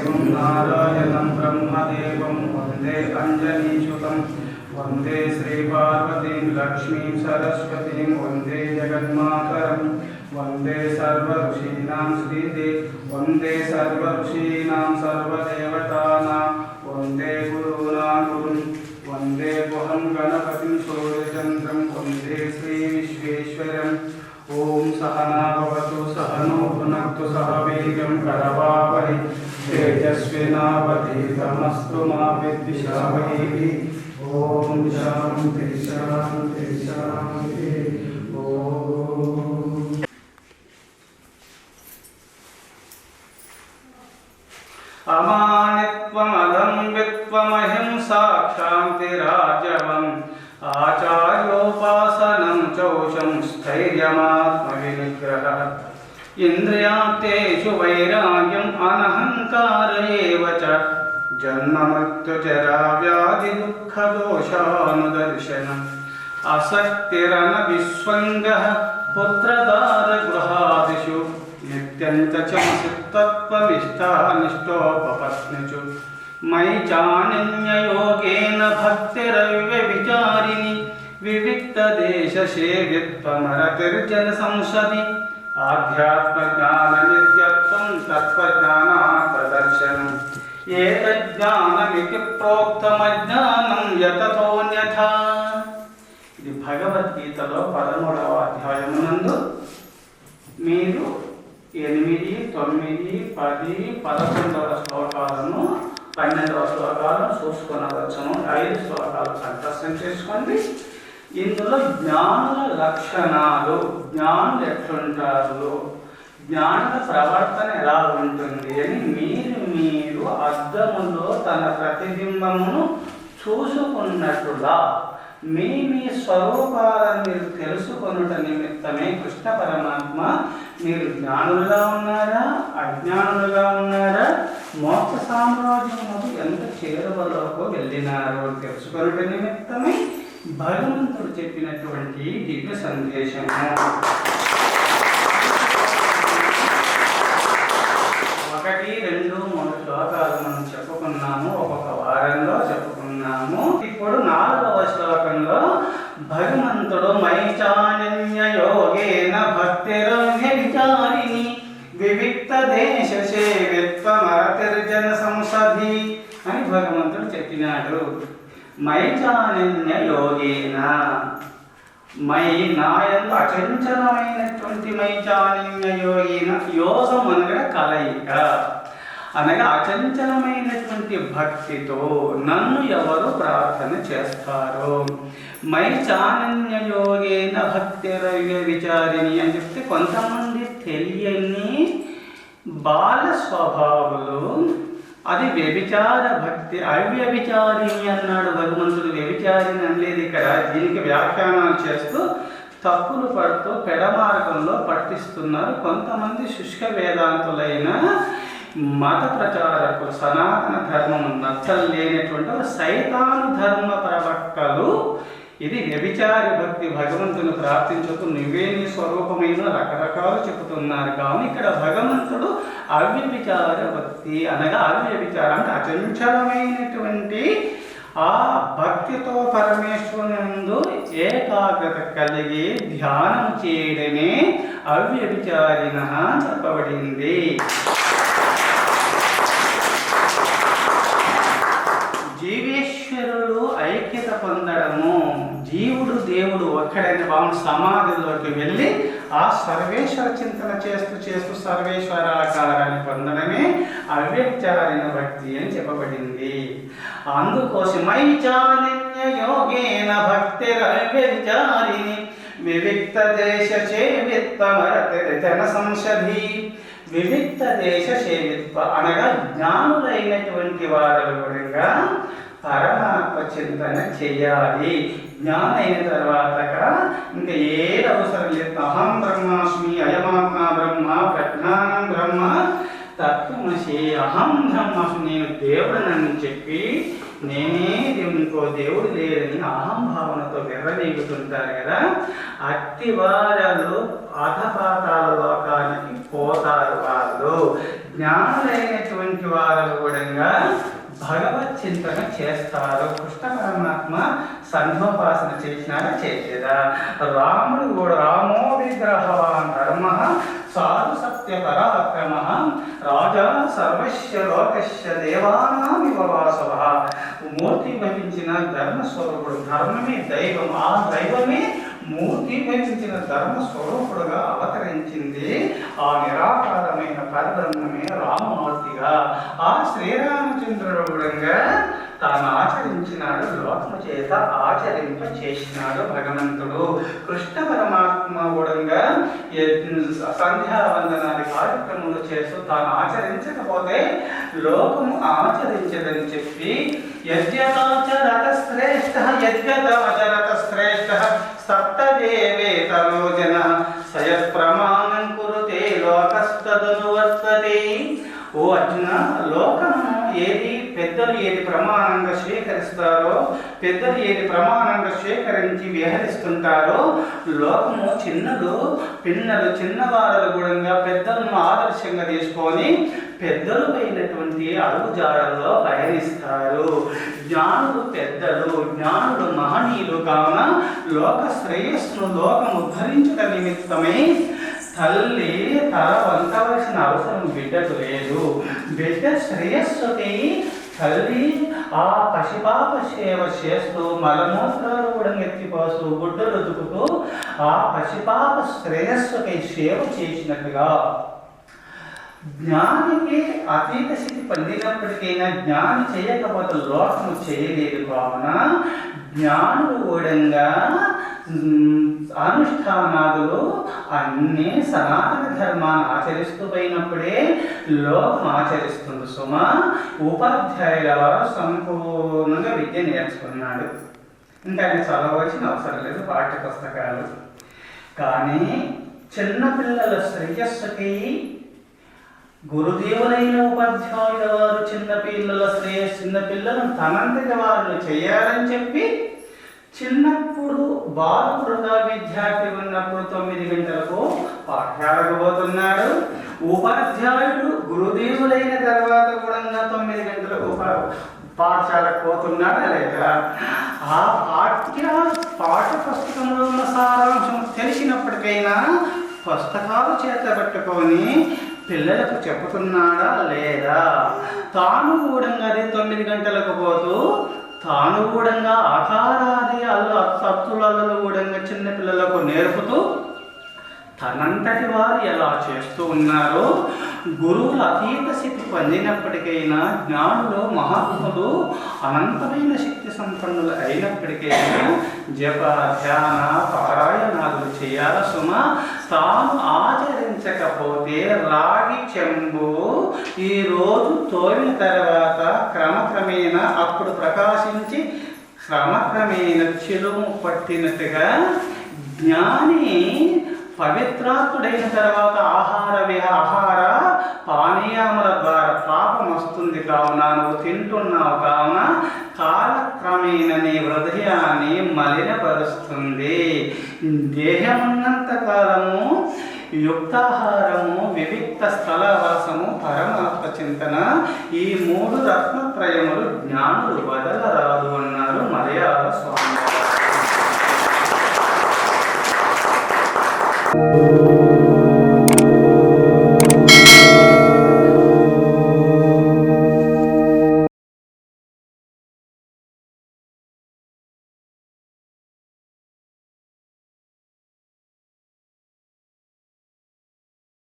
వందే శివం నారాయణం బ్రహ్మదేవం వందే అంజనీచుతం వందే శ్రీపార్వతీం లక్ష్మీం సరస్వతీం వందే జగన్మాతరం వందే సర్వఋషీణాం శ్రీదే వందే సర్వఋషీణాం తేజస్వినావధీతమస్తు మా విద్విషావహి ఓం శాంతి శాంతి శాంతి. ఓం. అమానిత్వమదం విత్వమహింసా క్షాంతిరాజవం ఆచార్యోపాసనం చౌషం స్థైర్యమాత్మవినిగ్రహ. ఇంద్రియాప్తేషు जन्ममृत्युजराव्यादिदुःखदोषानुदर्शनम् आसक्तिरनविस्वङ्गः पुत्रदारगृहादिषु नित्यन्तचमसित्तत्वनिष्ठानिष्ठोपपत्निषु। मयि चानन्ययोगेन भक्तिरव्यविचारिणि आध्यात्मज्ञान आध्यात्मज्ञाननित्यत्वं तत्त्वज्ञानात् प्रदर्शनम् నిత్యం జ్ఞాన ఏతజ్ఞానమితి ప్రోక్తమజ్ఞానం ఇది భగవద్గీతలో పదమూడవ అధ్యాయమునందు మీరు ఎనిమిది తొమ్మిది పది పదకొండవ శ్లోకాలను పన్నెండవ శ్లోకాలను చూసుకునవచ్చును ఐదు శ్లోకాలు కంఠస్థం చేసుకోండి. ఇందులో జ్ఞానుల లక్షణాలు జ్ఞానులు ఎట్లుంటారు? జ్ఞానుల ప్రవర్తన ఎలా ఉంటుంది అని మీరు మీరు అద్దములో తన ప్రతిబింబమును చూసుకున్నట్టుగా మీ మీ స్వరూపాలను మీరు తెలుసుకొనుట నిమిత్తమే కృష్ణ పరమాత్మ మీరు జ్ఞానులుగా ఉన్నారా అజ్ఞానులుగా ఉన్నారా మోక్ష సామ్రాజ్యము ఎంత చేరువలోకి వెళ్ళినారో తెలుసుకొనుట నిమిత్తమే భగవంతుడు చెప్పినటువంటి దివ్య సందేశము ఒకటి రెండు మూడు శ్లోకాలు మనం చెప్పుకున్నాము ఒక్కొక్క వారంలో చెప్పుకున్నాము ఇప్పుడు నాలుగవ శ్లోకంలో భగవంతుడు మైచాన్య యోగేన భక్తిరవ్య విచారిణి వివిక్త దేశ ఔషధి అని భగవంతుడు చెప్పినాడు. మైచాన్య యోగేన. మై నాయందు అచంచలమైనటువంటి మైచాన్య యోగిన యోగం అనగా కలయిక. అనగా అచంచలమైనటువంటి భక్తితో నన్ను ఎవరు ప్రార్థన చేస్తారు. మై చానన్య యోగేన భక్తి రవ్య విచారిణి అని చెప్తే కొంతమంది తెలియని బాల స్వభావులు అది వ్యభిచార భక్తి అవ్యభిచారిణి అన్నాడు భగవంతుడు. వ్యభిచారిణి అనలేదు ఇక్కడ. దీనికి వ్యాఖ్యానాలు చేస్తూ తప్పులు పడుతూ పెడమార్గంలో పట్టిస్తున్నారు కొంతమంది శుష్క వేదాంతులైన మత ప్రచారకులు సనాతన ధర్మం నచ్చలేనటువంటి సైతాను ధర్మ ప్రవక్తలు ఇది వ్యభిచార భక్తి భగవంతుని ప్రార్థించుతూ నువ్వే నీ స్వరూపమైన రకరకాలు చెబుతున్నారు. కానీ ఇక్కడ భగవంతుడు అవ్యభిచార భక్తి అనగా అవ్యభిచారం అంటే అచంచలమైనటువంటి ఆ భక్తితో పరమేశ్వరునందు ఏకాగ్రత కలిగి ధ్యానం చేయడమే అవ్యభిచారిన చెప్పబడింది జీవేశ్వరుడు ఐక్యత పొందడము జీవుడు దేవుడు ఒక్కడైన భావన సమాధిలోకి వెళ్ళి ఆ సర్వేశ్వర చింతన చేస్తూ చేస్తూ సర్వేశ్వరాకారాన్ని పొందడమే అవ్యక్తమైన భక్తి అని చెప్పబడింది. అందుకోసమై చానిన్య యోగేన భక్తి అవ్యభిచారిణి వివిక్త దేశ చేవిత్వమరతి జన సంషధి వివిక్త దేశ సేవిత్వ అనగా జ్ఞానులైనటువంటి వారు కూడా పరమాత్మ చింతన చేయాలి. జ్ఞానం అయిన తర్వాత ఇంకా ఏది అవసరం లేదు. అహం బ్రహ్మాస్మి అయమాత్మ బ్రహ్మ ప్రజ్ఞానం బ్రహ్మ తత్వమసి అహం బ్రహ్మాస్మి. నేను దేవుడనని చెప్పి నేనే ఇంకో దేవుడు లేడని అహంభావనతో విర్రవీగుతుంటారు కదా. అట్టి వారు అధపాతాల లోకానికి పోతారు వాళ్ళు. జ్ఞానులైనటువంటి వారు కూడా భగవత్ చింతన చేస్తారు కృష్ణ పరమాత్మ సంధ్యోపాసన చేసినారా చేసేదా రాముడు కూడా రామో విగ్రహవాన్ ధర్మ సాధు సత్య పరాక్రమ రాజా సర్వస్య లోకస్య దేవానామివ వాసవ మూర్తి భవించిన ధర్మస్వరూపుడు ధర్మమే దైవం ఆ దైవమే మూర్తి భవించిన ధర్మ స్వరూపుడుగా అవతరించింది ఆ నిరాకారమైన పరబ్రహ్మమే రామమూర్తిగా. ఆ శ్రీరామచంద్రుడు కూడా తాను ఆచరించినాడు లోకము చేత ఆచరింప చేసినాడు భగవంతుడు. కృష్ణ పరమాత్మ కూడా సంధ్యావందనాది కార్యక్రమంలో చేస్తూ తాను ఆచరించకపోతే లోకము ఆచరించదని చెప్పి యజ్ఞతాచరత శ్రేష్ఠ యజ్ఞతాచరత శ్రేష్ఠ పెద్దలు ఏది ప్రమాణంగా స్వీకరిస్తారో పెద్దలు ఏది ప్రమాణంగా స్వీకరించి విహరిస్తుంటారో లోకము చిన్నలు పిన్నలు చిన్నవారలు కూడా పెద్దలను ఆదర్శంగా తీసుకొని పెద్దలు పోయినటువంటి అడుగుజాడల్లో పయనిస్తారు. జ్ఞానులు పెద్దలు జ్ఞానులు మహనీయులు కావున లోక శ్రేయస్సును లోకం ఉద్ధరించుట నిమిత్తమై తల్లి తల వంచవలసిన అవసరం బిడ్డకు లేదు. బిడ్డ శ్రేయస్సుకి తల్లి ఆ పసిపాప సేవ చేస్తూ మలమూత్రాలు కూడా ఎత్తిపోస్తూ గుడ్డలు రుదుకుతూ ఆ పశుపాప శ్రేయస్సుకై సేవ చేసినట్టుగా జ్ఞానికి అతీత స్థితి పొందినప్పటికైనా జ్ఞాని చేయకపోతే లోకము చేయలేదు కావున జ్ఞానులు కూడా అనుష్ఠానాదులు అన్ని సనాతన ధర్మాన్ని ఆచరిస్తూ పోయినప్పుడే లోకం ఆచరిస్తుంది. సుమ ఉపాధ్యాయుల వారు సంపూర్ణంగా విద్య నేర్చుకున్నాడు. ఇంకా ఆయన చదవలసిన అవసరం లేదు పాఠ్య పుస్తకాలు కానీ చిన్నపిల్లల శ్రేయస్సుకి గురుదేవులైన ఉపాధ్యాయుల వారు చిన్నపిల్లల శ్రేయ చిన్నపిల్లలను తనంతటి వారు చేయాలని చెప్పి చిన్నప్పుడు బాలకుడుగా విద్యార్థి ఉన్నప్పుడు తొమ్మిది గంటలకు పాఠశాలకు పోతున్నాడు. ఉపాధ్యాయుడు గురుదేవులైన తర్వాత కూడా తొమ్మిది గంటలకు పాఠశాలకు పోతున్నాడు లేదా? ఆ పాఠ్య పాఠ పుస్తకంలో ఉన్న సారాంశం తెలిసినప్పటికైనా పుస్తకాలు చేతబట్టుకొని పిల్లలకు చెప్పుతున్నాడా లేదా? తాను కూడా అదే తొమ్మిది గంటలకు పోతూ తాను గూఢంగా ఆకారాది అల్లు సత్తులలో కూడా చిన్న పిల్లలకు నేర్పుతూ తనంతటి వారు ఎలా చేస్తూ ఉన్నారో గురువులు అతీత శక్తి పొందినప్పటికైనా జ్ఞానులు మహాత్ములు అనంతమైన శక్తి సంపన్నులు అయినప్పటికైనా జప ధ్యాన పారాయణాలు చేయాల సుమ తాను ఆచరించకపోతే రాగి చెంబు ఈరోజు తోలిన తర్వాత క్రమక్రమేణా అప్పుడు ప్రకాశించి క్రమక్రమేణ చెలుము పట్టినట్టుగా జ్ఞాని పవిత్రాత్ముడైన తర్వాత ఆహార విహార ఆహార పానీయముల ద్వారా పాపం వస్తుంది కావున నువ్వు తింటున్నావు కావున కాలక్రమేణ నీ హృదయాన్ని మలినపరుస్తుంది. దేహమున్నంత కాలము యుక్తాహారము వివిక్త స్థలవాసము పరమాత్మ చింతన ఈ మూడు రత్నత్రయములు జ్ఞానులు వదలరాదు అన్నారు మలయాళ స్వామి. Thank you.